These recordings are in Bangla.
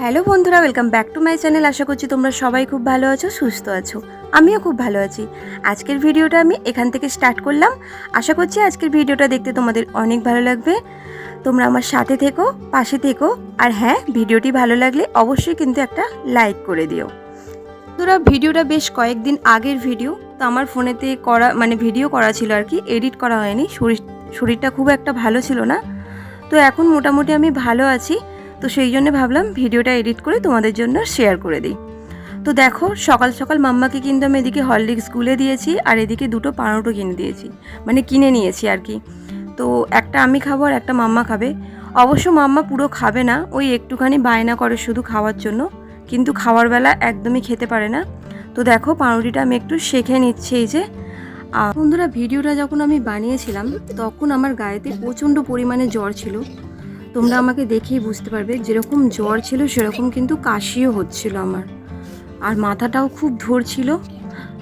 হ্যালো বন্ধুরা, welcome back to my channel. আশা করছি তোমরা সবাই খুব ভালো আছো, সুস্থ আছো। আমিও খুব ভালো আছি। আজকের ভিডিওটা আমি এখান থেকে স্টার্ট করলাম। আশা করছি আজকের ভিডিওটা দেখতে তোমাদের অনেক ভালো লাগবে। তোমরা আমার সাথে থেকো, পাশে থেকো। আর হ্যাঁ ভিডিওটি ভালো লাগলে অবশ্যই কিন্তু একটা লাইক করে দিও। তোরা ভিডিওটা বেশ কয়েকদিন আগের ভিডিও, তো আমার ফোনেতে করা মানে ভিডিও করা ছিল আর কি এডিট করা হয়নি। শরীর, শরীরটা খুব একটা ভালো ছিল না। তো এখন মোটামুটি আমি ভালো আছি। তো সেই জন্য ভাবলাম ভিডিওটা এডিট করে তোমাদের জন্য শেয়ার করে দিই। তো দেখো, সকাল সকাল মাম্মাকে কিন্তু আমি এদিকে হরলিক্স গুলে দিয়েছি আর এদিকে দুটো পাউরুটি কিনে দিয়েছি। মানে কিনে নিয়েছি আর কি। তো একটা আমি খাব আর একটা মাম্মা খাবে। অবশ্য মাম্মা পুরো খাবে না, ওই একটুখানি বায়না করে শুধু খাওয়ার জন্য। কিন্তু খাওয়ার বেলা একদমই খেতে পারে না। তো দেখো, পাউরুটিটা আমি একটু শেখে নিচ্ছি এই যে। আর বন্ধুরা, ভিডিওটা যখন আমি বানিয়েছিলাম, তখন আমার গায়েতে প্রচণ্ড পরিমাণে জ্বর ছিল। তোমরা আমাকে দেখেই বুঝতে পারবে, যেরকম জ্বর ছিল, সেরকম কিন্তু কাশিও হচ্ছিল আমার। আর মাথাটাও খুব ধরছিল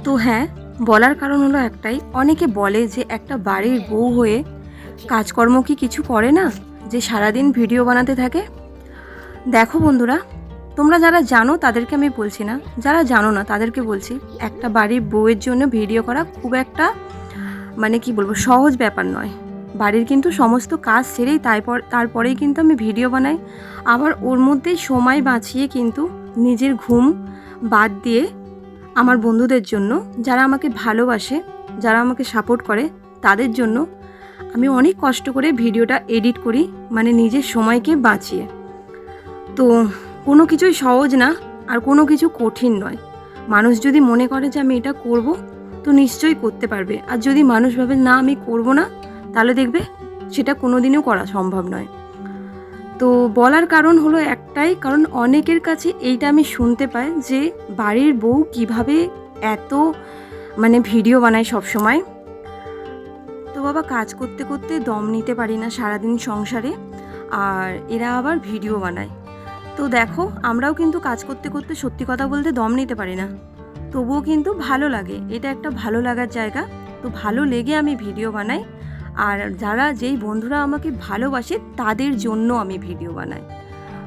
তো হ্যাঁ বলার কারণ হলো একটাই, অনেকে বলে যে একটা বাড়ির বউ হয়ে কাজকর্ম কি কিছু করে না? যে সারাদিন ভিডিও বানাতে থাকে? দেখো বন্ধুরা, তোমরা যারা জানো তাদেরকে আমি বলছি না, যারা জানো না তাদেরকে বলছি, একটা বাড়ির বউয়ের জন্য ভিডিও করা খুব একটা মানে কি বলব, সহজ ব্যাপার নয়। বাড়ির কিন্তু সমস্ত কাজ সেরেই তারপর তারপরেই কিন্তু আমি ভিডিও বানাই। আবার ওর মধ্যেই সময় বাঁচিয়ে কিন্তু নিজের ঘুম বাদ দিয়ে আমার বন্ধুদের জন্য যারা আমাকে ভালোবাসে, যারা আমাকে সাপোর্ট করে, তাদের জন্য আমি অনেক কষ্ট করে ভিডিওটা এডিট করি মানে নিজের সময়কে বাঁচিয়ে। তো কোনো কিছুই সহজ না, আর কোনো কিছু কঠিন নয়। মানুষ যদি মনে করে যে আমি এটা করব, তো নিশ্চয়ই করতে পারবে। আর যদি মানুষ ভাবে, না, আমি করব না, তাহলে দেখবে সেটা কোনোদিনও করা সম্ভব নয়। তো বলার কারণ হলো একটাই, কারণ অনেকের কাছে এইটা আমি শুনতে পাই যে বাড়ির বউ কীভাবে এত মানে ভিডিও বানায় সব সময় তো বাবা কাজ করতে করতে দম নিতে পারি না সারাদিন সংসারে, আর এরা আবার ভিডিও বানায়। তো দেখো, আমরাও কিন্তু কাজ করতে করতে সত্যি কথা বলতে দম নিতে পারি না। তবুও কিন্তু ভালো লাগে, এটা একটা ভালো লাগার জায়গা। তো ভালো লেগে আমি ভিডিও বানাই আর যারা যেই বন্ধুরা আমাকে ভালোবাসে, তাদের জন্য আমি ভিডিও বানাই।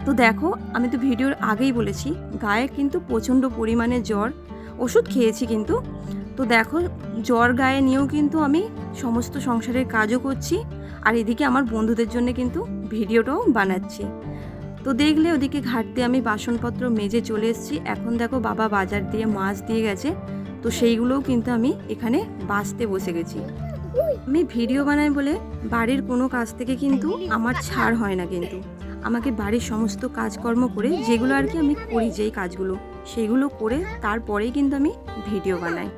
তো দেখো, আমি তো ভিডিওর আগেই বলেছি, গায়ে কিন্তু প্রচণ্ড পরিমাণে জ্বর। ওষুধ খেয়েছি কিন্তু। তো দেখো, জ্বর গায়ে নিয়েও কিন্তু আমি সমস্ত সংসারের কাজও করছি আর এদিকে আমার বন্ধুদের জন্য কিন্তু ভিডিওটাও বানাচ্ছি। তো দেখলে ওদিকে ঘাটতে আমি বাসনপত্র মেজে চলে এসেছি। এখন দেখো, বাবা বাজার দিয়ে মাছ দিয়ে গেছে। তো সেইগুলোও কিন্তু আমি এখানে বাঁচতে বসে গেছি। আমি ভিডিও বানাই বলে বাড়ির কোনো কাজ থেকে কিন্তু আমার ছাড় হয় না কিন্তু। আমাকে বাড়ির সমস্ত কাজকর্ম করে যেগুলো আর কি আমি করি যেই কাজগুলো সেগুলো করে তারপরেই কিন্তু আমি ভিডিও বানাই।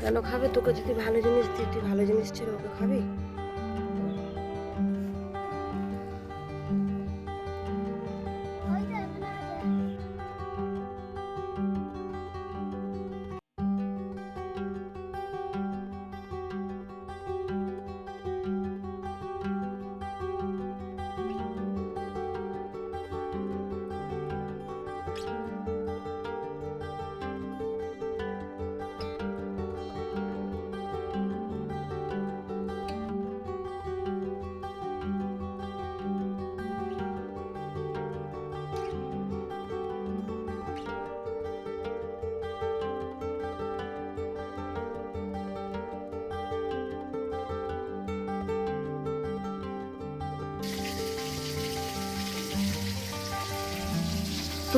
কেন খাবে? তোকে যদি ভালো জিনিস দিই তুই ভালো জিনিস ছেড়ে ওকে খাবি?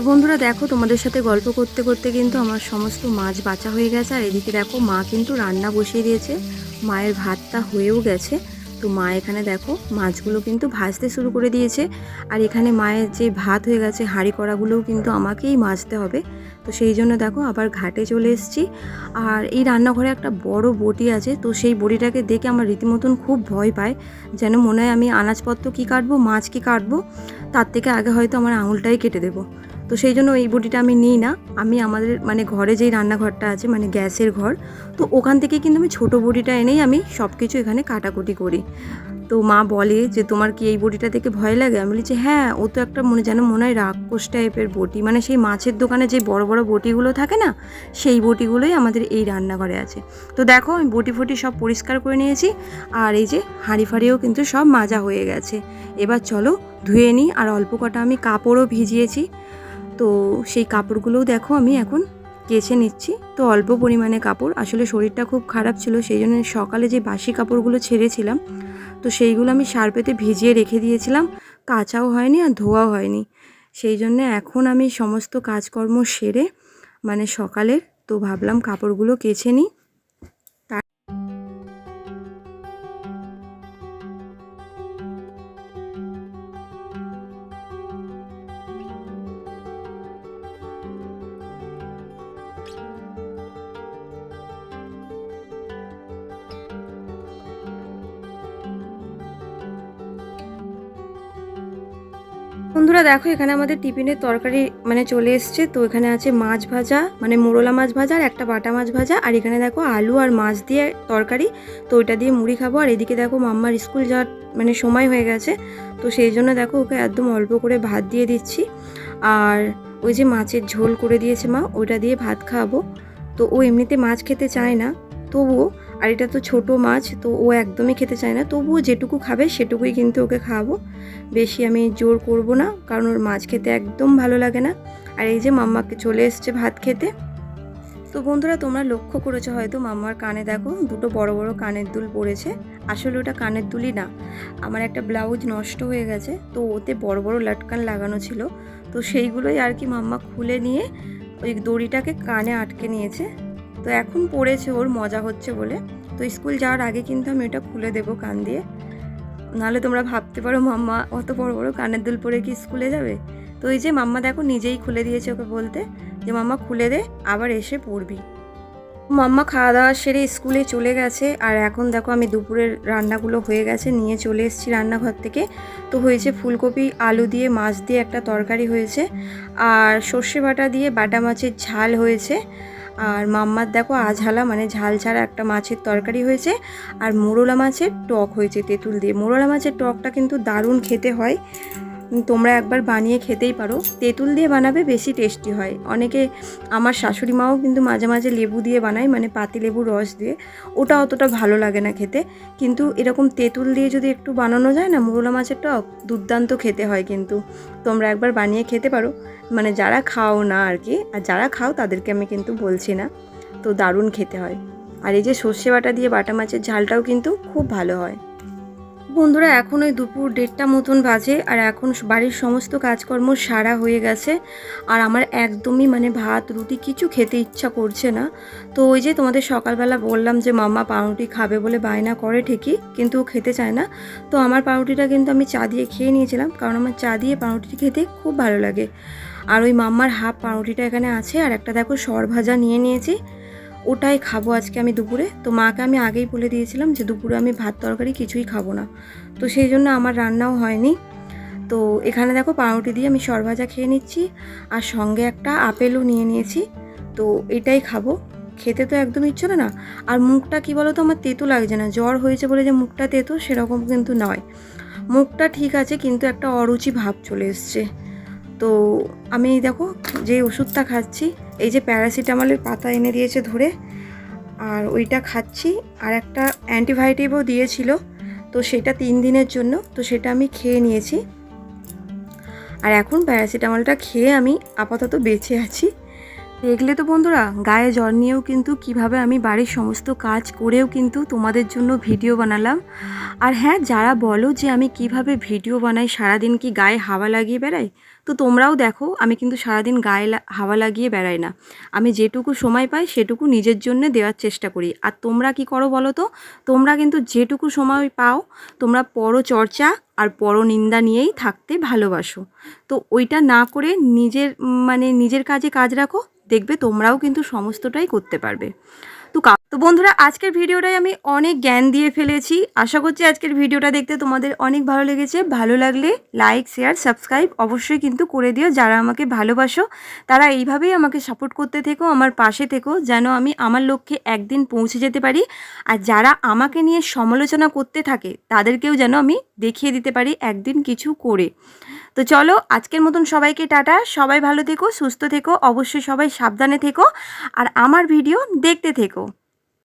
তো বন্ধুরা দেখো, তোমাদের সাথে গল্প করতে করতে কিন্তু আমার সমস্ত মাছ বাঁচা হয়ে গেছে, আর এদিকে দেখো মা কিন্তু রান্না বসিয়ে দিয়েছে। মায়ের ভাতটা হয়েও গেছে। তো মা এখানে দেখো, মাছগুলো কিন্তু ভাজতে শুরু করে দিয়েছে। আর এখানে মায়ের যে ভাত হয়ে গেছে, হাঁড়ি কড়াগুলোও কিন্তু আমাকেই মাজতে হবে। তো সেই জন্য দেখো, আবার ঘাটে চলে এসেছি। আর এই রান্নাঘরে একটা বড় বটি আছে, তো সেই বটিটাকে দেখে আমার রীতিমতন খুব ভয় পায়। যেন মনে হয় আমি আনাজপত্র কী কাটবো, মাছ কী কাটবো, তার থেকে আগে হয়তো আমার আঙুলটাই কেটে দেবো। তো সেই জন্য এই বটিটা আমি নিই না। আমি আমাদের মানে ঘরে যেই রান্নাঘরটা আছে মানে গ্যাসের ঘর, তো ওখান থেকে কিন্তু আমি ছোটো বটিটা এনেই আমি সব কিছু এখানে কাটাকুটি করি। তো মা বলে যে, তোমার কি এই বটিটা দেখে ভয় লাগে? আমি বলেছি হ্যাঁ ও তো একটা মনে যেন মনে হয় রাক্ষস টাইপের বটি। মানে সেই মাছের দোকানে যে বড় বড় বটিগুলো থাকে না, সেই বটিগুলোই আমাদের এই রান্নাঘরে আছে। তো দেখো, আমি বটি ফটি সব পরিষ্কার করে নিয়েছি, আর এই যে হাঁড়ি ফাড়িও কিন্তু সব মাজা হয়ে গেছে। এবার চলো ধুয়ে নিই, আর অল্প কটা আমি কাপড়ও ভিজিয়েছি। তো সেই কাপড়গুলোও দেখো আমি এখন কেচে নিচ্ছি। তো অল্প পরিমাণে কাপড়। আসলে শরীরটা খুব খারাপ ছিল সেই জন্য সকালে যে বাসি কাপড়গুলো ছেড়েছিলাম, তো সেইগুলো আমি সার্পেতে ভিজিয়ে রেখে দিয়েছিলাম। কাচাও হয়নি আর ধোয়াও হয়নি। সেই জন্যে এখন আমি সমস্ত কাজকর্ম সেরে মানে সকালের, তো ভাবলাম কাপড়গুলো কেছে নিই। বন্ধুরা দেখো, এখানে আমাদের টিফিনের তরকারি মানে চলে এসছে। তো এখানে আছে মাছ ভাজা মানে মোরলা মাছ ভাজা আর একটা বাটা মাছ ভাজা। আর এখানে দেখো আলু আর মাছ দিয়ে তরকারি। তো ওইটা দিয়ে মুড়ি খাব। আর এদিকে দেখো মাম্মার স্কুল যাওয়ার মানে সময় হয়ে গেছে। তো সেই জন্য দেখো ওকে একদম অল্প করে ভাত দিয়ে দিচ্ছি। আর ওই যে মাছের ঝোল করে দিয়েছে মা, ওইটা দিয়ে ভাত খাওয়াবো তো ও এমনিতে মাছ খেতে চায় না। তবুও আর এটা তো ছোট মাছ, তো ও একদমই খেতে চায় না। তবুও যেটুকু খাবে সেটুকুই কিন্তু ওকে খাওয়াবো। বেশি আমি জোর করব না, কারণ ওর মাছ খেতে একদম ভালো লাগে না। আর এই যে মাম্মাকে চলে এসছে ভাত খেতে। তো বন্ধুরা, তোমরা লক্ষ্য করেছ হয়তো মাম্মার কানে দেখো, দুটো বড় বড় কানের দুল পড়েছে। আসলে ওটা কানের দুলই না, আমার একটা ব্লাউজ নষ্ট হয়ে গেছে, তো ওতে বড় বড় লাটকান লাগানো ছিল। তো সেইগুলোই আর কি মাম্মা খুলে নিয়ে ওই দড়িটাকে কানে আটকে নিয়েছে। তো এখন পড়েছে ওর, মজা হচ্ছে বলে। তো স্কুল যাওয়ার আগে কিন্তু আমি ওটা খুলে দেবো কান দিয়ে। নাহলে তোমরা ভাবতে পারো, মাম্মা অত বড় বড় কানের দুল পরে কি স্কুলে যাবে? তো এই যে মাম্মা দেখো নিজেই খুলে দিয়েছে ওকে বলতে যে, মাম্মা, খুলে দে, আবার এসে পড়বি। মাম্মা খাওয়া দাওয়া সেরে স্কুলে চলে গেছে। আর এখন দেখো আমি দুপুরের রান্নাগুলো হয়ে গেছে, নিয়ে চলে এসেছি রান্নাঘর থেকে। তো হয়েছে ফুলকপি, আলু দিয়ে, মাছ দিয়ে একটা তরকারি হয়েছে। আর সর্ষে বাটা দিয়ে বাটা মাছের ঝাল হয়েছে। আর মাম্মার দেখো আঝালা মানে ঝাল ছাড়া একটা মাছের তরকারি হয়েছে আর মোরলা মাছের টক হয়েছে তেঁতুল দিয়ে। মোরলা মাছের টকটা কিন্তু দারুণ খেতে হয়। তোমরা একবার বানিয়ে খেতেই পারো। তেঁতুল দিয়ে বানাবে বেশি টেস্টি হয়। অনেকে আমার শাশুড়ি মাও কিন্তু মাঝে মাঝে লেবু দিয়ে বানায় মানে পাতি লেবুর রস দিয়ে। ওটা অতটা ভালো লাগে না খেতে। কিন্তু এরকম তেঁতুল দিয়ে যদি একটু বানানো যায় না, মোরলা মাছের টক, দুর্দান্ত খেতে হয় কিন্তু। তোমরা একবার বানিয়ে খেতে পারো। মানে যারা খাও না আর কি, আর যারা খাও তাদেরকে আমি কিন্তু বলছি না। তো দারুণ খেতে হয়। আর এই যে সর্ষে বাটা দিয়ে বাটা মাছের ঝালটাও কিন্তু খুব ভালো হয়। বন্ধুরা, এখন ওই দুপুর দেড়টা মতন বাজে আর এখন বাড়ির সমস্ত কাজকর্ম সারা হয়ে গেছে। আর আমার একদমই মানে ভাত, রুটি কিছু খেতে ইচ্ছা করছে না। তো ওই যে তোমাদের সকালবেলা বললাম যে মাম্মা পাউরুটি খাবে বলে বায়না করে ঠিকই, কিন্তু ও খেতে চায় না। তো আমার পাউরুটিটা কিন্তু আমি চা দিয়ে খেয়ে নিয়েছিলাম, কারণ আমার চা দিয়ে পাউরুটি খেতে খুব ভালো লাগে। আর ওই মাম্মার হাফ পাউরুটিটা এখানে আছে, আর একটা দেখো সর ভাজা নিয়ে নিয়েছি। ওটাই খাব আজকে আমি দুপুরে। তো মাকে আমি আগেই বলে দিয়েছিলাম যে দুপুরে আমি ভাত তরকারি কিছুই খাব না। তো সেই জন্য আমার রান্নাও হয়নি। তো এখানে দেখো পাউরুটি দিয়ে আমি সর ভাজা খেয়ে নিচ্ছি আর সঙ্গে একটা আপেলও নিয়ে নিয়েছি। তো এটাই খাব। খেতে তো একদম ইচ্ছে না। আর মুখটা কি বলো তো, আমার তেতো লাগছে না। জ্বর হয়েছে বলে যে মুখটা তেতো সেরকম কিন্তু নয়। মুখটা ঠিক আছে কিন্তু একটা অরুচি ভাব চলে এসছে। তো আমি এই দেখো যে ওষুধটা খাচ্ছি, এই যে প্যারাসিটামলের পাতা এনে দিয়েছে ধরে, আর ওইটা খাচ্ছি, আর একটা অ্যান্টিবায়োটিকও দিয়েছিল, তো সেটা তিন দিনের জন্য, তো সেটা আমি খেয়ে নিয়েছি। আর এখন প্যারাসিটামলটা খেয়ে আমি আপাতত বেঁচে আছি। দেখলে তো বন্ধুরা, গায়ে জ্বর নিয়েও কিন্তু কীভাবে আমি বাড়ির সমস্ত কাজ করেও কিন্তু তোমাদের জন্য ভিডিও বানালাম। আর হ্যাঁ যারা বলো যে আমি কীভাবে ভিডিও বানাই, সারাদিন কি গায়ে হাওয়া লাগিয়ে বেড়াই? তো তোমরাও দেখো, আমি কিন্তু সারাদিন গায়ে হাওয়া লাগিয়ে বেড়াই না। আমি যেটুকু সময় পাই সেটুকু নিজের জন্য দেওয়ার চেষ্টা করি। আর তোমরা কি করো বলো তো? তোমরা কিন্তু যেটুকু সময় পাও, তোমরা পরচর্চা আর পরনিন্দা নিয়েই থাকতে ভালোবাসো। তো ওইটা না করে নিজের মানে নিজের কাজে কাজ রাখো, দেখবে তোমরাও কিন্তু সমস্তটাই করতে পারবে। তো বন্ধুরা, আজকের ভিডিওটায় আমি অনেক জ্ঞান দিয়ে ফেলেছি। আশা করছি আজকের ভিডিওটা দেখতে তোমাদের অনেক ভালো লেগেছে। ভালো লাগলে লাইক শেয়ার সাবস্ক্রাইব অবশ্যই কিন্তু করে দিও। যারা আমাকে ভালোবাসো, তারা এইভাবেই আমাকে সাপোর্ট করতে থেকো, আমার পাশে থেকো, যেন আমি আমার লক্ষ্যে একদিন পৌঁছে যেতে পারি। আর যারা আমাকে নিয়ে সমালোচনা করতে থাকে, তাদেরকেও যেন আমি দেখিয়ে দিতে পারি একদিন কিছু করে। তো চলো, আজকের মতন সবাইকে টাটা। সবাই ভালো থেকো, সুস্থ থেকো, অবশ্যই সবাই সাবধানে থেকো। আর আমার ভিডিও দেখতে থেকো।